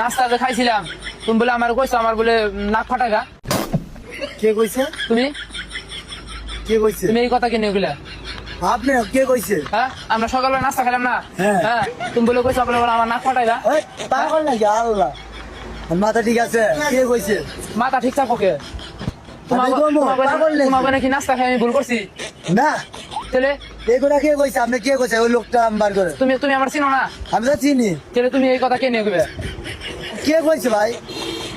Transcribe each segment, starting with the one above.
নাস্তা যে খাইছিলাম। তুমি বলে আমার কইছো আমার বলে নাক ফাটাগা কে কইছে? তুমি? কে কইছে? তুমি এই কথা কিনে গেলে আপনি কে কইছে? হ্যাঁ? আমরা সকালবেলা নাস্তা খেলাম না? হ্যাঁ। হ্যাঁ? তুমি বলে কইছো আপনার বলে আমার নাক ফাটাইবা। পাগল নাকি? আল্লাহ। মাথা ঠিক আছে? কে কইছে? মাথা ঠিক থাকো কে তোমার নাকি নাস্তা খাই আমি ভুল করছি? না। তাহলে? কে কইছে আপনি কে কইছে? ওই লোকটা আমি করে। তুমি তুমি আমার চিনো না? আমি তো চিনি। তাহলে তুমি এই কথা কে নিয়ে গেবে কে কইছে ভাই?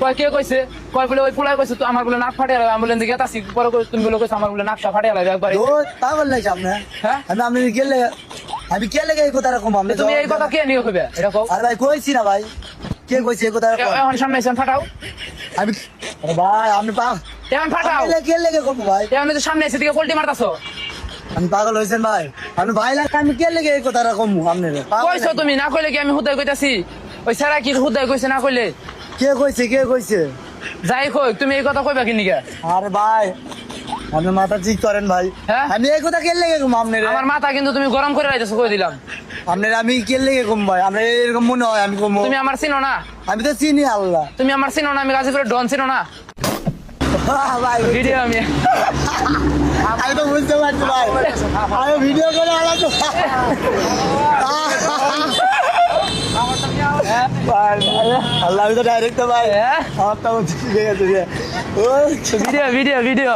কয় কে কইছে? কয় বলে ওই পুলাই কইছে তো আমার বলে নাক ফাটিয়ে আমি বলে দিকে তাসি পরে কই- তুমি বলে কইছো আমার বলে নাকটা ফাটিয়ে লাগবে একবারে। ও পাগল নাকি আপনি? হ্যাঁ? আমি আপনি কে আমি কে লেগে এই কথা রকম আপনি তুমি এই কথা কে নিয়ে এটা কও। আর ভাই কইছি না ভাই। কে কইছে এই কথা রকম এখন সামনে এসে ফাটাও। আমি ভাই আপনি পাগল এখন ফাটাও। কে লেগে কম ভাই? এখন তো সামনে এসে দিকে পোল্টি মারতাছো। আমি পাগল হয়েছেন ভাই। আপনি ভাই লাগে আমি কে লেগে এই কথা রকম আপনি কইছো তুমি না কইলে কি আমি হুদাই কইতাছি? ওই সারা কি হুদাই কইছে না কইলে? কে কইছে কে কইছে? যাই কই তুমি এই কথা কইবা কি নিকে আরে ভাই আপনি মাথা ঠিক করেন ভাই। হ্যাঁ? আমি এই কথা কে লেগে কম আপনার? আমার মাথা কিন্তু তুমি গরম করে রাইতেছো কই দিলাম? আপনার আমি কে লেগে কম ভাই? আপনার এরকম মনে হয় আমি কম। তুমি আমার চিনো না? আমি তো চিনি আল্লাহ। তুমি আমার চিনো না আমি গাজীপুরে ডন চিনো না? ভাই ভিডিও আমি। আমি তো বুঝতে পারছি ভাই। আমি ভিডিও করে আলাদা। আল্লাহ তো ডাইরেক্ট ভাই। হ্যাঁ? আমার তো ভিডিও ভিডিও ভিডিও।